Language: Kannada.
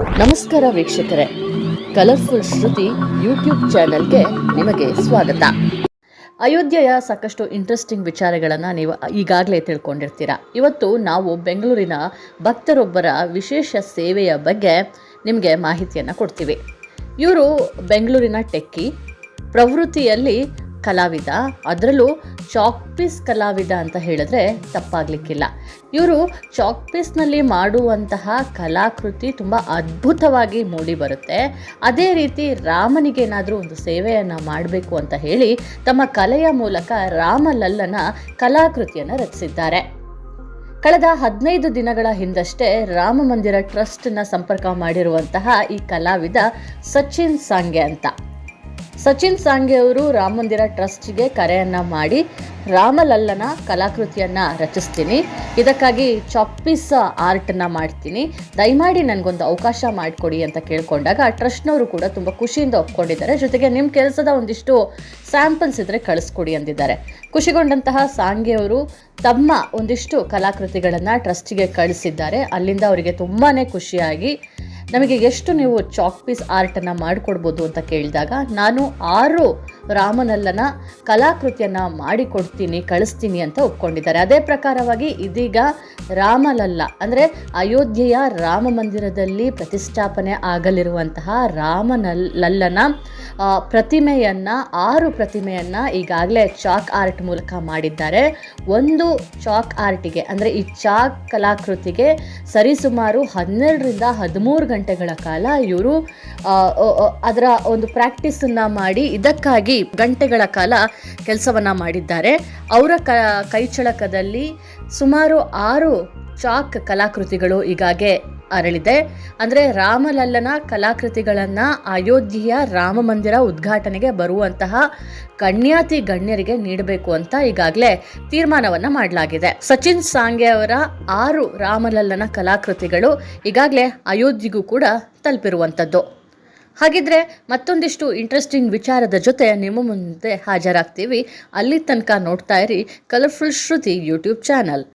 ನಮಸ್ಕಾರ ವೀಕ್ಷಕರೇ. ಕಲರ್ಫುಲ್ ಶ್ರುತಿ ಯೂಟ್ಯೂಬ್ ಚಾನೆಲ್ಗೆ ನಿಮಗೆ ಸ್ವಾಗತ. ಅಯೋಧ್ಯೆಯ ಸಾಕಷ್ಟು ಇಂಟ್ರೆಸ್ಟಿಂಗ್ ವಿಚಾರಗಳನ್ನು ನೀವು ಈಗಾಗಲೇ ತಿಳ್ಕೊಂಡಿರ್ತೀರ. ಇವತ್ತು ನಾವು ಬೆಂಗಳೂರಿನ ಭಕ್ತರೊಬ್ಬರ ವಿಶೇಷ ಸೇವೆಯ ಬಗ್ಗೆ ನಿಮಗೆ ಮಾಹಿತಿಯನ್ನು ಕೊಡ್ತೀವಿ. ಇವರು ಬೆಂಗಳೂರಿನ ಟೆಕ್ಕಿ. ಪ್ರವೃತ್ತಿಯಲ್ಲಿ ಕಲಾವಿದ. ಅದರಲ್ಲೂ ಚಾಕ್ ಪೀಸ್ ಕಲಾವಿದ ಅಂತ ಹೇಳಿದ್ರೆ ತಪ್ಪಾಗಲಿಕ್ಕಿಲ್ಲ. ಇವರು ಚಾಕ್ ಪೀಸ್ನಲ್ಲಿ ಮಾಡುವಂತಹ ಕಲಾಕೃತಿ ತುಂಬ ಅದ್ಭುತವಾಗಿ ಮೂಡಿ ಬರುತ್ತೆ. ಅದೇ ರೀತಿ ರಾಮನಿಗೇನಾದರೂ ಒಂದು ಸೇವೆಯನ್ನು ಮಾಡಬೇಕು ಅಂತ ಹೇಳಿ ತಮ್ಮ ಕಲೆಯ ಮೂಲಕ ರಾಮಲಲ್ಲನ ಕಲಾಕೃತಿಯನ್ನು ರಚಿಸಿದ್ದಾರೆ. ಕಳೆದ ಹದಿನೈದು ದಿನಗಳ ಹಿಂದಷ್ಟೇ ರಾಮ ಮಂದಿರ ಟ್ರಸ್ಟ್ನ ಸಂಪರ್ಕ ಮಾಡಿರುವಂತಹ ಈ ಕಲಾವಿದ ಸಚಿನ್ ಸಾಂಗೆ ಅಂತ. ಸಚಿನ್ ಸಾಂಗೆ ಅವರು ರಾಮ ಮಂದಿರ ಟ್ರಸ್ಟ್ಗೆ ಕರೆಯನ್ನು ಮಾಡಿ ರಾಮಲಲ್ಲನ ಕಲಾಕೃತಿಯನ್ನು ರಚಿಸ್ತೀನಿ. ಇದಕ್ಕಾಗಿ ಚಾಪ್ಪೀಸ್ ಆರ್ಟನ್ನು ಮಾಡ್ತೀನಿ. ದಯಮಾಡಿ ನನಗೊಂದು ಅವಕಾಶ ಮಾಡಿಕೊಡಿ ಅಂತ ಕೇಳಿಕೊಂಡಾಗ ಆ ಟ್ರಸ್ಟ್ನವರು ಕೂಡ ತುಂಬ ಖುಷಿಯಿಂದ ಒಪ್ಕೊಂಡಿದ್ದಾರೆ. ಜೊತೆಗೆ ನಿಮ್ಮ ಕೆಲಸದ ಒಂದಿಷ್ಟು ಸ್ಯಾಂಪಲ್ಸ್ ಇದ್ದರೆ ಕಳಿಸ್ಕೊಡಿ ಅಂದಿದ್ದಾರೆ. ಖುಷಿಗೊಂಡಂತಹ ಸಾಂಗೆ ಅವರು ತಮ್ಮ ಒಂದಿಷ್ಟು ಕಲಾಕೃತಿಗಳನ್ನು ಟ್ರಸ್ಟಿಗೆ ಕಳಿಸಿದ್ದಾರೆ. ಅಲ್ಲಿಂದ ಅವರಿಗೆ ತುಂಬಾ ಖುಷಿಯಾಗಿ ನಮಗೆ ಎಷ್ಟು ನೀವು ಚಾಕ್ ಪೀಸ್ ಆರ್ಟನ್ನು ಮಾಡಿಕೊಡ್ಬೋದು ಅಂತ ಕೇಳಿದಾಗ ನಾನು ಆರು ರಾಮನಲ್ಲನ ಕಲಾಕೃತಿಯನ್ನು ಮಾಡಿಕೊಡ್ತೀನಿ, ಕಳಿಸ್ತೀನಿ ಅಂತ ಒಪ್ಕೊಂಡಿದ್ದಾರೆ. ಅದೇ ಪ್ರಕಾರವಾಗಿ ಇದೀಗ ರಾಮಲಲ್ಲ, ಅಂದರೆ ಅಯೋಧ್ಯೆಯ ರಾಮ ಮಂದಿರದಲ್ಲಿ ಪ್ರತಿಷ್ಠಾಪನೆ ಆಗಲಿರುವಂತಹ ರಾಮನಲ್ ಲಲ್ಲನ ಪ್ರತಿಮೆಯನ್ನು, ಆರು ಪ್ರತಿಮೆಯನ್ನು ಈಗಾಗಲೇ ಚಾಕ್ ಆರ್ಟ್ ಮೂಲಕ ಮಾಡಿದ್ದಾರೆ. ಒಂದು ಚಾಕ್ ಆರ್ಟಿಗೆ ಅಂದರೆ ಈ ಚಾಕ್ ಕಲಾಕೃತಿಗೆ ಸರಿಸುಮಾರು ಹನ್ನೆರಡರಿಂದ ಹದಿಮೂರು ಗಂಟೆಗಳ ಕಾಲ ಇವರು ಅದರ ಒಂದು ಪ್ರಾಕ್ಟೀಸನ್ನು ಮಾಡಿ ಇದಕ್ಕಾಗಿ ಗಂಟೆಗಳ ಕಾಲ ಕೆಲಸವನ್ನು ಮಾಡಿದ್ದಾರೆ. ಅವರ ಕ, ಕೈಚಳಕದಲ್ಲಿ ಸುಮಾರು ಆರು ಚಾಕ್ ಕಲಾಕೃತಿಗಳು ಈಗಾಗೆ ಅರಳಿದೆ. ಅಂದರೆ ರಾಮಲಲ್ಲನ ಕಲಾಕೃತಿಗಳನ್ನು ಅಯೋಧ್ಯೆಯ ರಾಮ ಮಂದಿರ ಉದ್ಘಾಟನೆಗೆ ಬರುವಂತಹ ಗಣ್ಯಾತಿ ಗಣ್ಯರಿಗೆ ನೀಡಬೇಕು ಅಂತ ಈಗಾಗಲೇ ತೀರ್ಮಾನವನ್ನು ಮಾಡಲಾಗಿದೆ. ಸಚಿನ್ ಸಾಂಗೆ ಅವರ ಆರು ರಾಮಲಲ್ಲನ ಕಲಾಕೃತಿಗಳು ಈಗಾಗಲೇ ಅಯೋಧ್ಯೆಗೂ ಕೂಡ ತಲುಪಿರುವಂಥದ್ದು. ಹಾಗಿದ್ರೆ ಮತ್ತೊಂದಿಷ್ಟು ಇಂಟ್ರೆಸ್ಟಿಂಗ್ ವಿಚಾರದ ಜೊತೆ ನಿಮ್ಮ ಮುಂದೆ ಹಾಜರಾಗ್ತೀವಿ. ಅಲ್ಲಿ ತನಕ ನೋಡ್ತಾ ಇರಿ ಕಲರ್ಫುಲ್ ಶ್ರುತಿ ಯೂಟ್ಯೂಬ್ ಚಾನಲ್.